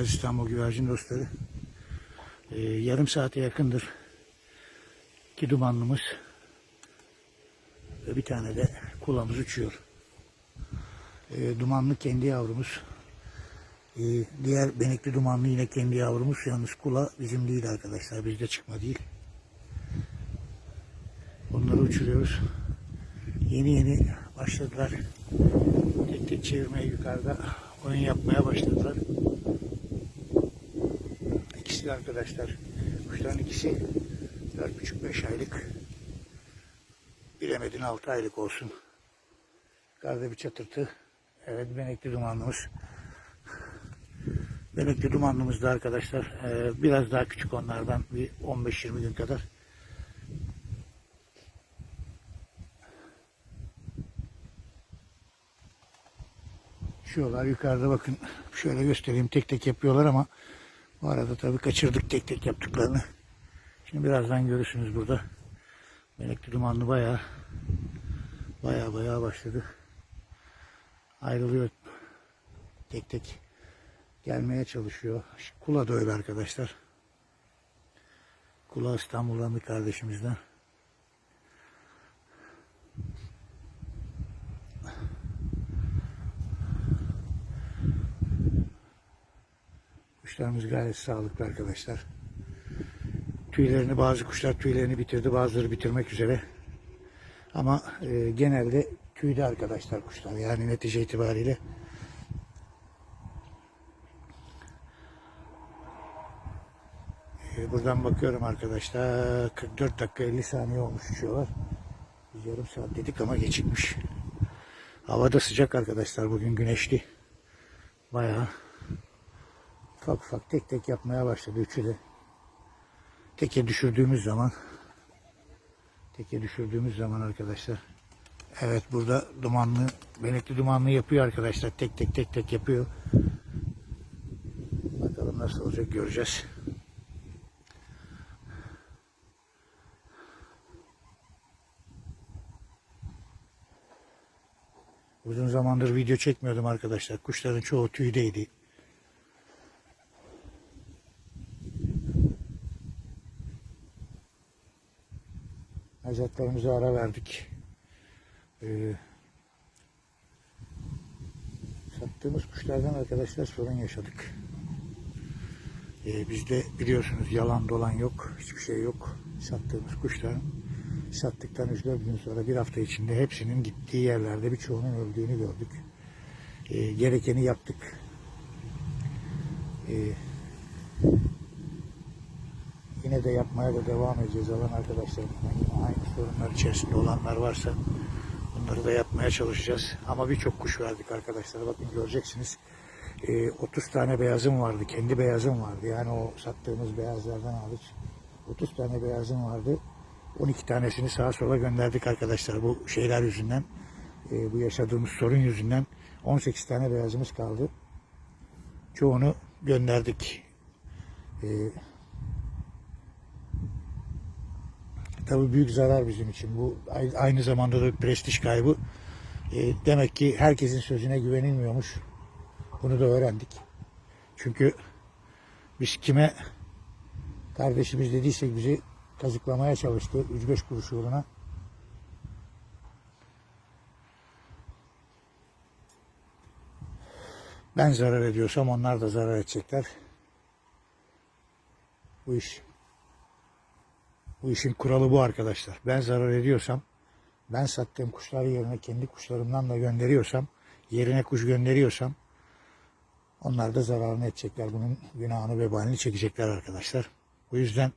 Beyaz İstanbul güvercin dostları. Ee, yarım saate yakındır ki dumanlımız ve bir tane de kulamız uçuyor. Ee, dumanlı kendi yavrumuz. Ee, diğer benekli dumanlı yine kendi yavrumuz. Yalnız kula bizim değil arkadaşlar. Bizde çıkma değil. Onları uçuruyoruz. Yeni yeni başladılar. Tek tek çevirmeye yukarıda oyun yapmaya başladılar. İkisi de arkadaşlar. Kuşların ikisi 4,5-5 aylık. Bilemedin 6 aylık olsun. Yukarıda bir çatırtı. Evet benekli dumanlımız. Benekli dumanlımız da arkadaşlar e, biraz daha küçük onlardan bir 15-20 gün kadar. Şuyorlar yukarıda bakın şöyle göstereyim tek tek yapıyorlar ama bu arada tabii kaçırdık tek tek yaptıklarını. Şimdi birazdan görürsünüz burada. Melekli dumanlı bayağı bayağı bayağı başladı. Ayrılıyor. Tek tek gelmeye çalışıyor. Kula da öyle arkadaşlar. Kula İstanbul'dan bir kardeşimizden. Kuşlarımız gayet sağlıklı arkadaşlar. Tüylerini bazı kuşlar tüylerini bitirdi bazıları bitirmek üzere. Ama e, genelde tüyde arkadaşlar kuşlar yani netice itibariyle. E, buradan bakıyorum arkadaşlar 44 dakika 50 saniye olmuş uçuyorlar. Biz yarım saat dedik ama geçikmiş. Havada sıcak arkadaşlar bugün güneşli. Bayağı ufak ufak tek tek yapmaya başladı üçü de. Teke düşürdüğümüz zaman teke düşürdüğümüz zaman arkadaşlar evet burada dumanlı benekli dumanlı yapıyor arkadaşlar. Tek tek tek tek yapıyor. Bakalım nasıl olacak göreceğiz. Uzun zamandır video çekmiyordum arkadaşlar. Kuşların çoğu tüydeydi Mezatlarımıza ara verdik. Ee, sattığımız kuşlardan arkadaşlar sorun yaşadık. Ee, bizde biliyorsunuz yalan dolan yok. Hiçbir şey yok. Sattığımız kuşların sattıktan 3-4 gün sonra bir hafta içinde hepsinin gittiği yerlerde birçoğunun öldüğünü gördük. Ee, gerekeni yaptık. Ee, de yapmaya da devam edeceğiz alan arkadaşlarım. Aynı, aynı sorunlar içerisinde olanlar varsa bunları da yapmaya çalışacağız. Ama birçok kuş verdik arkadaşlar. Bakın göreceksiniz. Ee, 30 tane beyazım vardı. Kendi beyazım vardı. Yani o sattığımız beyazlardan hariç 30 tane beyazım vardı. 12 tanesini sağa sola gönderdik arkadaşlar bu şeyler yüzünden. Ee, bu yaşadığımız sorun yüzünden 18 tane beyazımız kaldı. Çoğunu gönderdik. Ee, Tabii büyük zarar bizim için. Bu aynı zamanda da bir prestij kaybı. E, demek ki herkesin sözüne güvenilmiyormuş. Bunu da öğrendik. Çünkü biz kime kardeşimiz dediysek bizi kazıklamaya çalıştı 3-5 kuruş yoluna. Ben zarar ediyorsam onlar da zarar edecekler. Bu iş bu işin kuralı bu arkadaşlar. Ben zarar ediyorsam, ben sattığım kuşlar yerine kendi kuşlarımdan da gönderiyorsam, yerine kuş gönderiyorsam, onlar da zararını edecekler. Bunun günahını, vebalini çekecekler arkadaşlar. Bu yüzden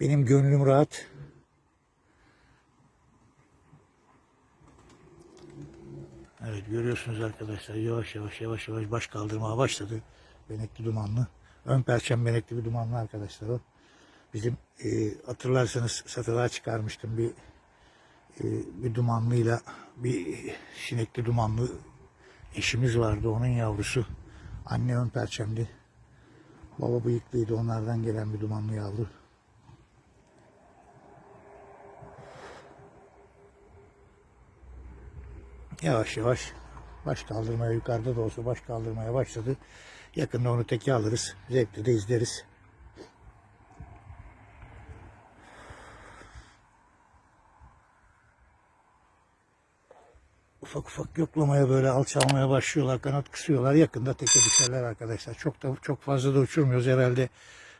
benim gönlüm rahat. Evet görüyorsunuz arkadaşlar yavaş yavaş yavaş yavaş baş kaldırmaya başladı. Benekli dumanlı. Ön perçem benekli bir dumanlı arkadaşlar o. Bizim e, hatırlarsanız satılığa çıkarmıştım bir e, bir dumanlıyla bir sinekli dumanlı eşimiz vardı onun yavrusu. Anne ön perçemdi. Baba bıyıklıydı onlardan gelen bir dumanlı yavru. Yavaş yavaş baş kaldırmaya yukarıda da olsa baş kaldırmaya başladı. Yakında onu teke alırız. Zevkle de izleriz. Ufak ufak yoklamaya böyle alçalmaya başlıyorlar, kanat kısıyorlar. Yakında teke düşerler arkadaşlar. Çok da çok fazla da uçurmuyoruz herhalde.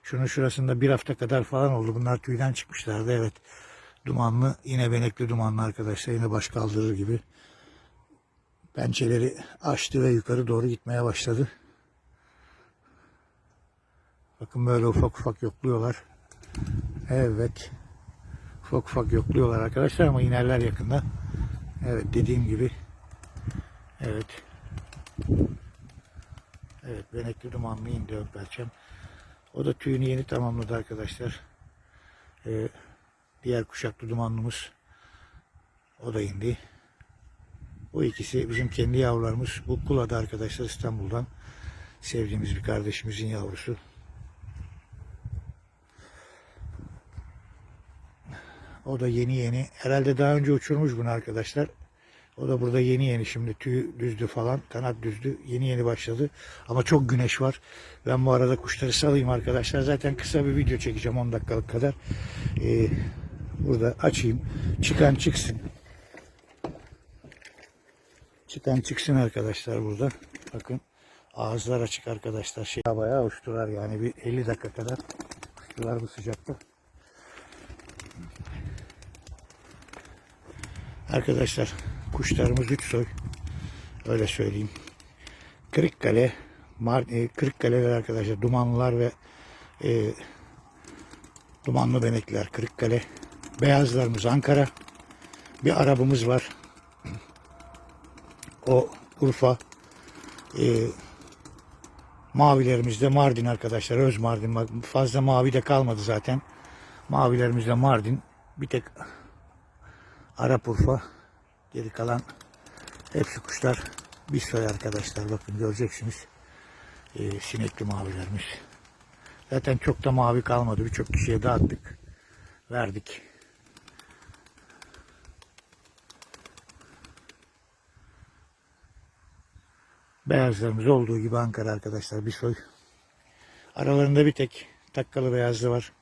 Şunun şurasında bir hafta kadar falan oldu. Bunlar tüyden çıkmışlardı evet. Dumanlı, yine benekli dumanlı arkadaşlar. Yine baş kaldırır gibi. Pençeleri açtı ve yukarı doğru gitmeye başladı. Bakın böyle ufak ufak yokluyorlar. Evet. Ufak ufak yokluyorlar arkadaşlar ama inerler yakında. Evet dediğim gibi. Evet. Evet benekli dumanlı indi ön perçem. O da tüyünü yeni tamamladı arkadaşlar. Ee, diğer kuşaklı dumanlımız o da indi. O ikisi bizim kendi yavrularımız. Bu Kula'da arkadaşlar İstanbul'dan sevdiğimiz bir kardeşimizin yavrusu. O da yeni yeni. Herhalde daha önce uçurmuş bunu arkadaşlar. O da burada yeni yeni şimdi tüy düzdü falan. Kanat düzdü. Yeni yeni başladı. Ama çok güneş var. Ben bu arada kuşları salayım arkadaşlar. Zaten kısa bir video çekeceğim 10 dakikalık kadar. Ee, burada açayım. Çıkan çıksın. Çıkan çıksın arkadaşlar burada. Bakın ağızlar açık arkadaşlar. Şey, bayağı uçtular yani bir 50 dakika kadar uçtular bu sıcakta. Arkadaşlar kuşlarımız üç soy. Öyle söyleyeyim. Kırıkkale, Mar e, Kırıkkale'ler arkadaşlar dumanlılar ve e, dumanlı benekler Kırıkkale. Beyazlarımız Ankara. Bir arabamız var. O Urfa. E, mavilerimiz de Mardin arkadaşlar. Öz Mardin. Fazla mavi de kalmadı zaten. Mavilerimiz de Mardin. Bir tek Arap Urfa. Geri kalan hepsi kuşlar bir soy arkadaşlar. Bakın göreceksiniz. Ee, sinekli mavilerimiz. Zaten çok da mavi kalmadı. Birçok kişiye dağıttık. Verdik. Beyazlarımız olduğu gibi Ankara arkadaşlar bir soy. Aralarında bir tek takkalı beyazlı var.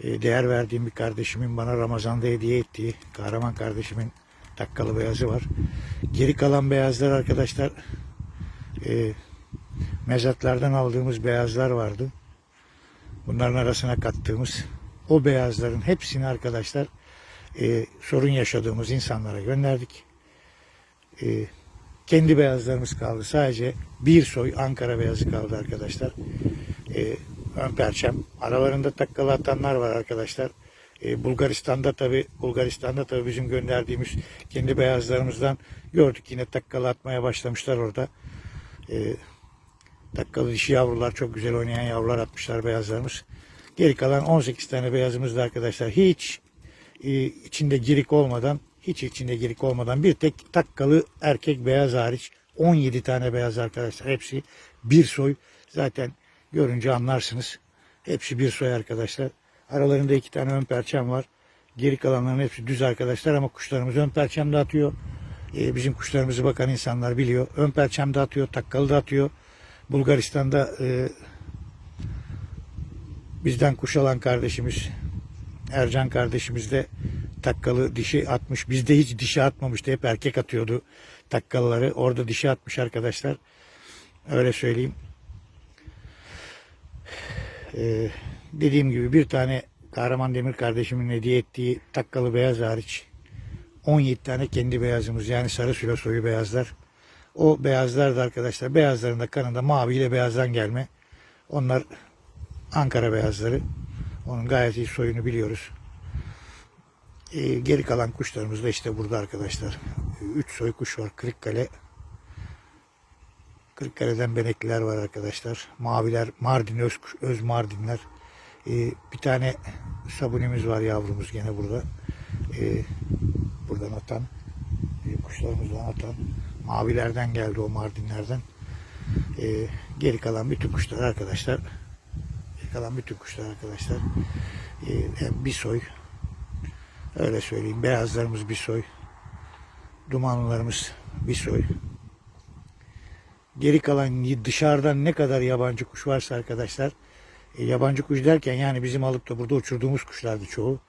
Ee, değer verdiğim bir kardeşimin bana Ramazan'da hediye ettiği kahraman kardeşimin takkalı beyazı var. Geri kalan beyazlar arkadaşlar e, mezatlardan aldığımız beyazlar vardı. Bunların arasına kattığımız o beyazların hepsini arkadaşlar e, sorun yaşadığımız insanlara gönderdik. E, kendi beyazlarımız kaldı. Sadece bir soy Ankara beyazı kaldı arkadaşlar. E, ön perçem. Aralarında takkalı atanlar var arkadaşlar. E, Bulgaristan'da tabi Bulgaristan'da tabi bizim gönderdiğimiz kendi beyazlarımızdan gördük yine takkalı atmaya başlamışlar orada. E, takkalı dişi yavrular çok güzel oynayan yavrular atmışlar beyazlarımız. Geri kalan 18 tane beyazımız da arkadaşlar hiç e, içinde girik olmadan hiç içinde girik olmadan bir tek takkalı erkek beyaz hariç 17 tane beyaz arkadaşlar. Hepsi bir soy. Zaten görünce anlarsınız. Hepsi bir soy arkadaşlar. Aralarında iki tane ön perçem var. Geri kalanların hepsi düz arkadaşlar ama kuşlarımız ön perçem de atıyor. Ee, bizim kuşlarımızı bakan insanlar biliyor. Ön perçem de atıyor, takkalı da atıyor. Bulgaristan'da e, bizden kuş alan kardeşimiz Ercan kardeşimiz de takkalı dişi atmış. Bizde hiç dişi atmamıştı. Hep erkek atıyordu takkalıları. Orada dişi atmış arkadaşlar. Öyle söyleyeyim. Ee, dediğim gibi bir tane Kahraman Demir kardeşimin hediye ettiği takkalı beyaz hariç 17 tane kendi beyazımız yani sarı soyu beyazlar. O beyazlar da arkadaşlar beyazların da kanında mavi ile beyazdan gelme. Onlar Ankara beyazları. Onun gayet iyi soyunu biliyoruz. Ee, geri kalan kuşlarımız da işte burada arkadaşlar. Üç soy kuş var. Kırıkkale. Kırıkkale'den benekliler var arkadaşlar. Maviler, Mardin, öz, öz Mardinler. Ee, bir tane sabunimiz var yavrumuz gene burada. Ee, buradan atan. E, kuşlarımızdan atan. Mavilerden geldi o Mardinlerden. Ee, geri kalan bütün kuşlar arkadaşlar. Geri kalan bütün kuşlar arkadaşlar. Ee, bir soy. Öyle söyleyeyim. Beyazlarımız bir soy. Dumanlılarımız bir soy. Geri kalan dışarıdan ne kadar yabancı kuş varsa arkadaşlar e, yabancı kuş derken yani bizim alıp da burada uçurduğumuz kuşlardı çoğu.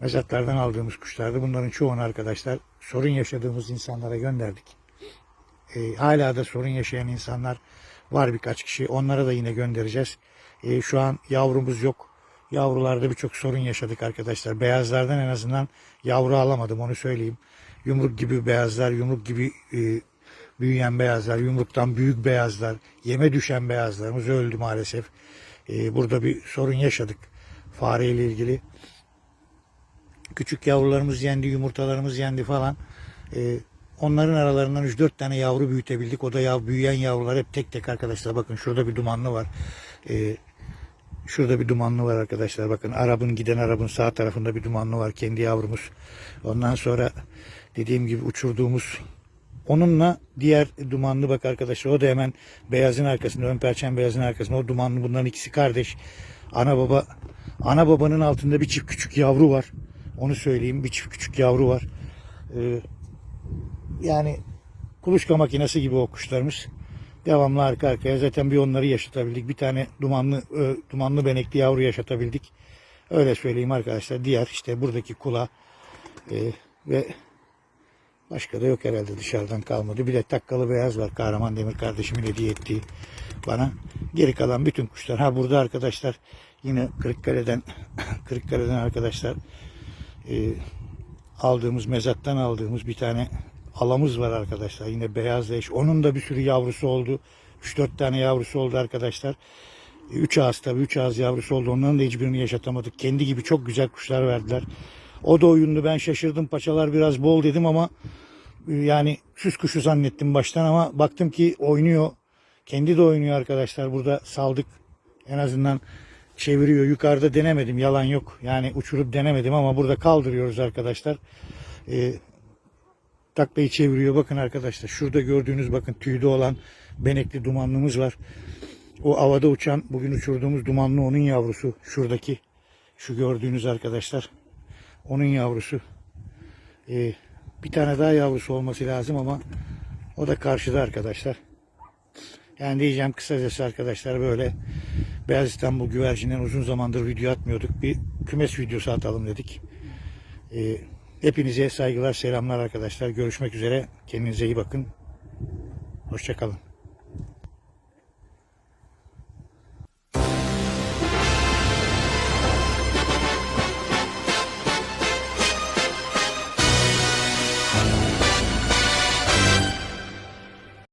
Mezatlardan aldığımız kuşlardı. Bunların çoğunu arkadaşlar sorun yaşadığımız insanlara gönderdik. E, hala da sorun yaşayan insanlar var birkaç kişi. Onlara da yine göndereceğiz. E, şu an yavrumuz yok. Yavrularda birçok sorun yaşadık arkadaşlar. Beyazlardan en azından yavru alamadım onu söyleyeyim. Yumruk gibi beyazlar, yumruk gibi e, büyüyen beyazlar, yumruktan büyük beyazlar, yeme düşen beyazlarımız öldü maalesef. E, burada bir sorun yaşadık fareyle ilgili. Küçük yavrularımız yendi, yumurtalarımız yendi falan. E, onların aralarından 3-4 tane yavru büyütebildik. O da yav, büyüyen yavrular hep tek tek arkadaşlar. Bakın şurada bir dumanlı var. E, Şurada bir dumanlı var arkadaşlar. Bakın arabın giden arabın sağ tarafında bir dumanlı var. Kendi yavrumuz. Ondan sonra dediğim gibi uçurduğumuz onunla diğer dumanlı bak arkadaşlar. O da hemen beyazın arkasında. Ön perçem beyazın arkasında. O dumanlı bunların ikisi kardeş. Ana baba ana babanın altında bir çift küçük yavru var. Onu söyleyeyim. Bir çift küçük yavru var. Ee, yani kuluçka makinesi gibi o kuşlarımız. Devamlı arka arkaya zaten bir onları yaşatabildik. Bir tane dumanlı ö, dumanlı benekli yavru yaşatabildik. Öyle söyleyeyim arkadaşlar. Diğer işte buradaki kula e, ve başka da yok herhalde dışarıdan kalmadı. Bir de takkalı beyaz var. Kahraman Demir kardeşimin hediye ettiği bana. Geri kalan bütün kuşlar. Ha burada arkadaşlar yine Kırıkkale'den Kırıkkale'den arkadaşlar e, aldığımız mezattan aldığımız bir tane alamız var arkadaşlar. Yine beyaz eş. Onun da bir sürü yavrusu oldu. 3-4 tane yavrusu oldu arkadaşlar. 3 ağız tabii 3 ağız yavrusu oldu. Onların da hiçbirini yaşatamadık. Kendi gibi çok güzel kuşlar verdiler. O da oyundu. Ben şaşırdım. Paçalar biraz bol dedim ama e, yani süs kuşu zannettim baştan ama baktım ki oynuyor. Kendi de oynuyor arkadaşlar. Burada saldık. En azından çeviriyor. Yukarıda denemedim. Yalan yok. Yani uçurup denemedim ama burada kaldırıyoruz arkadaşlar. Ee, taklayı çeviriyor. Bakın arkadaşlar şurada gördüğünüz bakın tüyde olan benekli dumanlımız var. O havada uçan bugün uçurduğumuz dumanlı onun yavrusu. Şuradaki şu gördüğünüz arkadaşlar. Onun yavrusu. Ee, bir tane daha yavrusu olması lazım ama o da karşıda arkadaşlar. Yani diyeceğim kısacası arkadaşlar böyle Beyaz İstanbul güvercinden uzun zamandır video atmıyorduk. Bir kümes videosu atalım dedik. Ee, hepinize saygılar, selamlar arkadaşlar. Görüşmek üzere. Kendinize iyi bakın. Hoşçakalın.